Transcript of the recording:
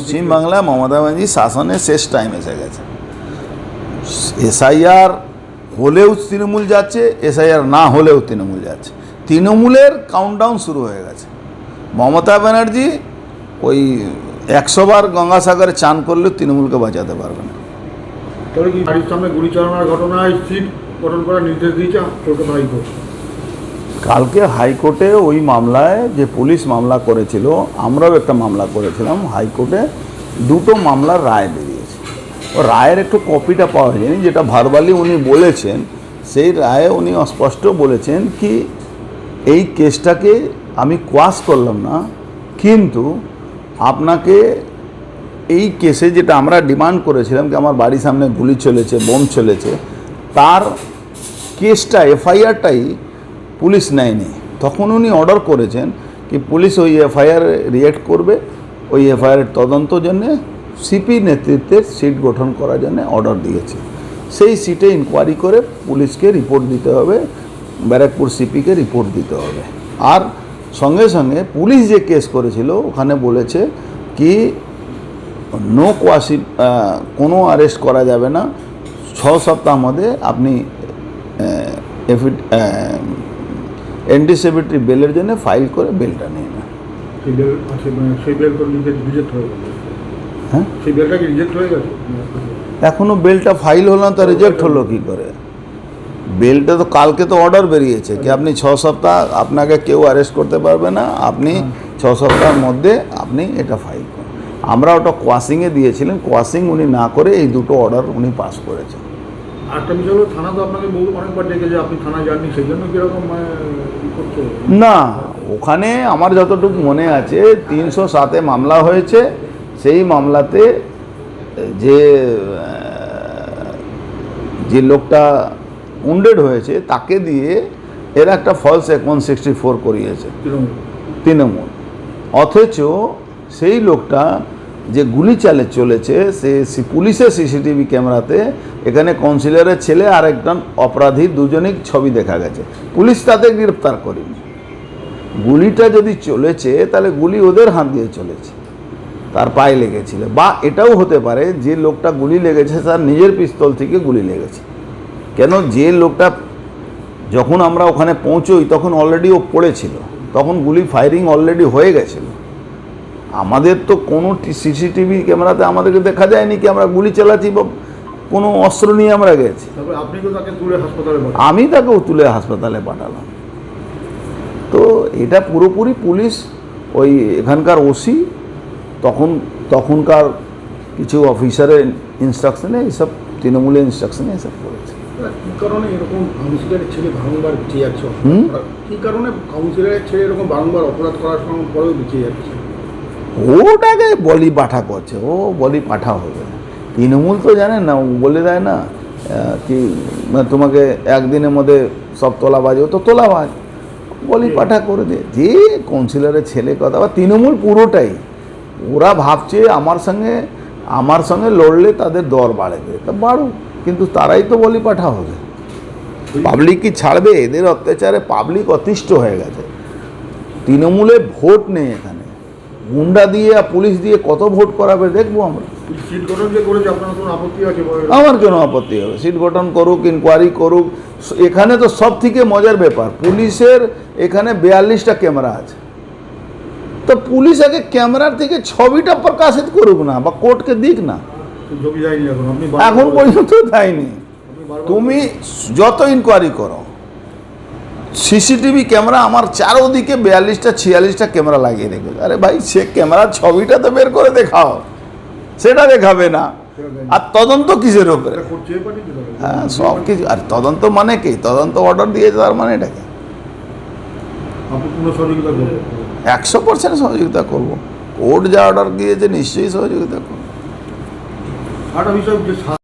পশ্চিমবাংলায় মমতা ব্যানার্জি শাসনের শেষ টাইম এসে গেছে। এসআইআর হলেও তৃণমূল যাচ্ছে এসআইআর না হলেও তৃণমূল যাচ্ছে। তৃণমূলের কাউন্টডাউন শুরু হয়ে গেছে। মমতা ব্যানার্জি ওই একশো বার গঙ্গাসাগরে চান করলেও তৃণমূলকে বাঁচাতে পারবে না। গুলি চালানোর ঘটনায় সিট গঠন করার নির্দেশ দিয়েছে কালকে হাইকোর্টে ওই মামলায় যে পুলিশ মামলা করেছিল, আমরাও একটা মামলা করেছিলাম, হাইকোর্টে দুটো মামলার রায় বেরিয়েছে। ও রায়ের একটু কপিটা পাওয়া যায়নি যেটা ভারবালি উনি বলেছেন, সেই রায়ে উনি অস্পষ্ট বলেছেন কি এই কেসটাকে আমি কোয়াশ করলাম না, কিন্তু আপনাকে এই কেসে যেটা আমরা ডিমান্ড করেছিলাম কি আমার বাড়ির সামনে গুলি চলেছে, বোম চলেছে, তার কেসটা এফআইআরটাই পুলিশ নেয়নি। তখন উনি অর্ডার করেছেন কি পুলিশ ওই এফআইআর রিয়েক্ট করবে, ওই এফআইআর তদন্ত জন্যে সিপি নেতৃত্বের সিট গঠন করার জন্য অর্ডার দিয়েছে। সেই সিটে ইনকোয়ারি করে পুলিশকে রিপোর্ট দিতে হবে, ব্যারাকপুর সিপিকে রিপোর্ট দিতে হবে। আর সঙ্গে সঙ্গে পুলিশ যে কেস করেছিল, ওখানে বলেছে কি নো কোয়াসি কোনো অ্যারেস্ট করা যাবে না। ছ সপ্তাহ মধ্যে আপনি অ্যান্টিসিপেটরি বেলের জন্য ফাইল করে বেলটা নিয়ে বেল সেই মানে হয়ে হ্যাঁ? সেই বেলটা কি রিজেক্ট হয়ে গেছে? এখনও বেলটা ফাইল হলো না তো রিজেক্ট হলো কী করে? বেলটা তো কালকে তো অর্ডার বেরিয়েছে কি আপনি ছ সপ্তাহ আপনাকে কেউ অ্যারেস্ট করতে পারবে না আপনি ছ সপ্তাহের মধ্যে আপনি এটা ফাইল করুন। আমরা ওটা কোয়াশিংয়ে দিয়েছিলেন কোয়াশিং উনি না করে এই দুটো অর্ডার উনি পাস করেছেন। হলো থানা তো আপনাকে বহু অনেকবার ডেকেছে আপনি থানায় যাননি সেই জন্য কীরকম করছে? না ওখানে আমার যতটুকু মনে আছে তিনশো সাতে মামলা হয়েছে সেই মামলাতে যে যে লোকটা উন্ডেড হয়েছে তাকে দিয়ে এরা একটা ফলস ওয়ান সিক্সটি ফোর করিয়েছে তৃণমূল। অথচ সেই লোকটা যে গুলি চালে চলেছে, সে পুলিশের সিসিটিভি ক্যামেরাতে এখানে কাউন্সিলরের ছেলে আর একজন অপরাধী দুজনেই ছবি দেখা গেছে। পুলিশ তাদের গ্রেপ্তার করেনি। গুলিটা যদি চলেছে, তাহলে গুলি ওদের হাত দিয়ে চলেছে। তার পায়ে লেগেছিল। বা এটাও হতে পারে, যে লোকটা গুলি লেগেছে, তার নিজের পিস্তল থেকে গুলি লেগেছে। কেন? যে লোকটা যখন আমরা ওখানে পৌঁছোই, তখন অলরেডি ও পড়েছিল। তখন গুলি ফায়ারিং অলরেডি হয়ে গেছিল। আমাদের তো কোনো সিসিটিভি ক্যামেরাতে আমাদেরকে দেখা যায়নি কি আমরা গুলি চালাচ্ছি বা কোনো অস্ত্র নিয়ে আমরা গেছি। আপনি তাকে তুলে হাসপাতালে আমি পাঠালাম। তো এটা পুরোপুরি পুলিশ ওই এখানকার ওসি তখন তখনকার কিছু অফিসারের ইনস্ট্রাকশনে এইসব তৃণমূলের ইনস্ট্রাকশনে এসব করেছে। কি কারণে এরকম কাউন্সিলরের ছেলে বারংবার বেঁচে যাচ্ছে? কি কারণে কাউন্সিলরের ছেলে এরকম বারংবার অপরাধ করার সময় পরেও বেঁচে যাচ্ছে? ওটাকে বলি পাঠা করছে, ও বলি পাঠা হবে। তৃণমূল তো জানেন না, ও বলে দেয় না কি মানে তোমাকে একদিনের মধ্যে সব তোলাবাজ, ও তো তোলাবাজ। বলি পাঠা করে দে, যে কাউন্সিলরের ছেলে কথা, বা তৃণমূল পুরোটাই, ওরা ভাবছে আমার সঙ্গে আমার সঙ্গে লড়লে তাদের দর বাড়বে, তা বাড়ুক, কিন্তু তারাই তো বলি পাঠা হবে। পাবলিক কি ছাড়বে? এদের অত্যাচারে পাবলিক অতিষ্ঠ হয়ে গেছে। তৃণমূলে ভোট নেই এখানে। গুন্ডা দিয়ে আর পুলিশ দিয়ে কত ভোট করাবে দেখব আমরা। সিট গঠন যে করেছে আপনার কোনো আপত্তি আছে আমার কেন আপত্তি হবে সিট গঠন করুক ইনকোয়ারি করুক এখানে তো সব থেকে মজার ব্যাপার পুলিশের এখানে বিয়াল্লিশটা ক্যামেরা আছে। তো পুলিশ আগে ক্যামেরার থেকে ছবিটা প্রকাশিত করুক না বা কোর্টকে দিক না। এখন পর্যন্ত দেয়নি। তুমি যত ইনকোয়ারি করো সিসিটিভি ক্যামেরা আমার চারোদিকে বিয়াল্লিশটা ছিয়াল্লিশটা ক্যামেরা লাগিয়ে রেখেছে। আরে ভাই সে ক্যামেরার ছবিটা তো বের করে দেখাও। সেটা দেখাবে না। আর তদন্ত কিসের ওপরে এটা। হ্যাঁ সব কিছু। আর তদন্ত মানে কি? তদন্ত অর্ডার দিয়েছে তার মানে সহযোগিতা করবেন? একশো পার্সেন্ট সহযোগিতা করব। কোর্ট যা অর্ডার দিয়েছে নিশ্চয়ই সহযোগিতা করব। বিষয়